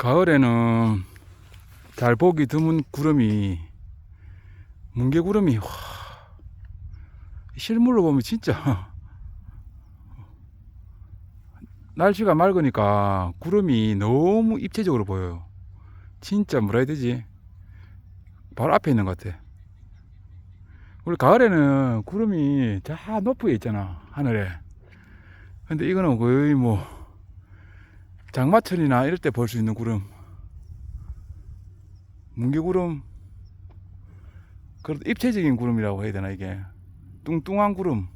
가을에는 잘 보기 드문 구름이 뭉게구름이 와, 실물로 보면 진짜 날씨가 맑으니까 구름이 너무 입체적으로 보여요. 진짜 뭐라 해야 되지? 바로 앞에 있는 것 같아. 우리 가을에는 구름이 저 높게 있잖아 하늘에. 근데 이거는 거의 뭐 장마철이나 이럴 때 볼 수 있는 구름. 뭉게구름. 그래도 입체적인 구름이라고 해야 되나 이게. 뚱뚱한 구름.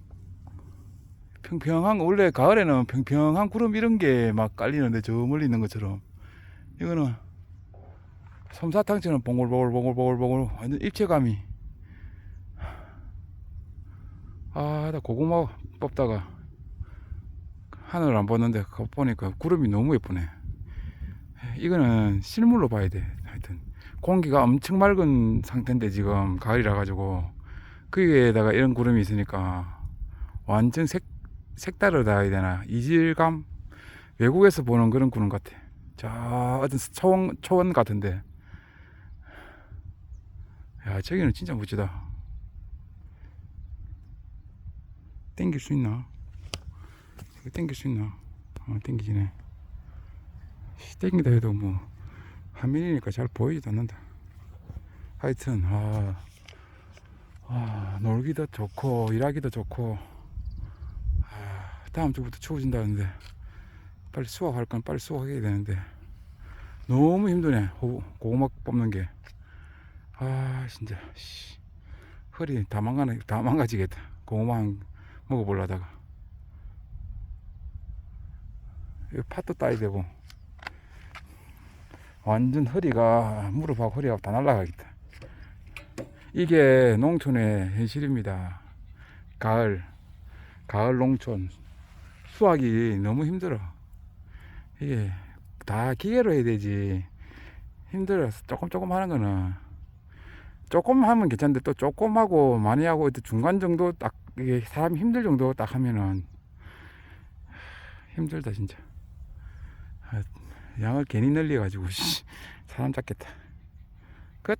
평평한 거 원래 가을에는 평평한 구름 이런 게 막 깔리는데 저 멀리 있는 것처럼 이거는 솜사탕처럼 봉글봉글봉글봉글봉글 완전 입체감이 아나 고구마 뽑다가 하늘 안 봤는데 가 보니까 구름이 너무 예쁘네. 이거는 실물로 봐야 돼. 하여튼 공기가 엄청 맑은 상태인데 지금 가을이라 가지고 거기에다가 이런 구름이 있으니까 완전 색 색다르다 해야 되나? 이질감? 외국에서 보는 그런 구름 같아. 저 어떤 초원 초원 같은데. 야 저기는 진짜 멋지다. 땡길 수 있나 이거 땡길 수 있나? 어 땡기지네 씨, 땡기다 해도 뭐 화면이니까 잘 보이지도 않는다. 하여튼 아, 아 놀기도 좋고 일하기도 좋고 아, 다음 주부터 추워진다는데 빨리 수확할 건 빨리 수확해야 되는데 너무 힘드네. 호- 고구마 뽑는 게. 아 진짜 씨. 허리 다 망가네 다 망가지겠다. 고구마 한 먹어보려다가 이 팥도 따야 되고. 완전 허리가 무릎하고 허리하고 다 날라가겠다. 이게 농촌의 현실입니다. 가을 가을 농촌. 수확이 너무 힘들어. 이게 다 기계로 해야 되지. 힘들어서 조금 조금 하는 거는 조금 하면 괜찮은데 또 조금 하고 많이 하고 또 중간 정도 딱 이게 사람 힘들 정도 딱 하면은 힘들다 진짜. 아, 양을 괜히 늘려 가지고 사람 잡겠다. 끝